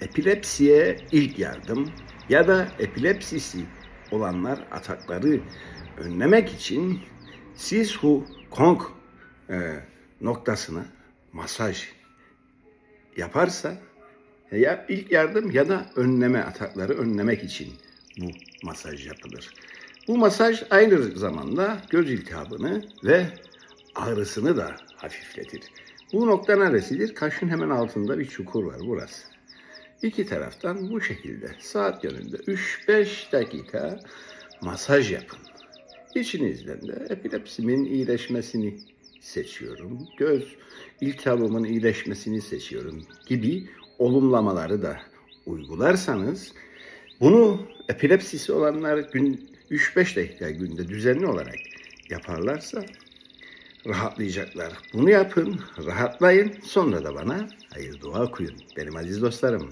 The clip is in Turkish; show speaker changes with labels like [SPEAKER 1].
[SPEAKER 1] epilepsiye ilk yardım ya da epilepsisi olanlar atakları önlemek için Sisu Kong e, noktasına masaj yaparsa ya ilk yardım ya da önleme atakları önlemek için bu masaj yapılır. Bu masaj aynı zamanda göz iltihabını ve ağrısını da hafifletir. Bu nokta neresidir? Kaşın hemen altında bir çukur var burası. İki taraftan bu şekilde saat yönünde 3-5 dakika masaj yapın. İçinizden de epilepsimin iyileşmesini seçiyorum. Göz iltihabımın iyileşmesini seçiyorum gibi olumlamaları da uygularsanız bunu epilepsisi olanlar gün 3-5 dakika günde düzenli olarak yaparlarsa rahatlayacaklar. Bunu yapın, rahatlayın. Sonra da bana hayır dua okuyun. Benim aziz dostlarım.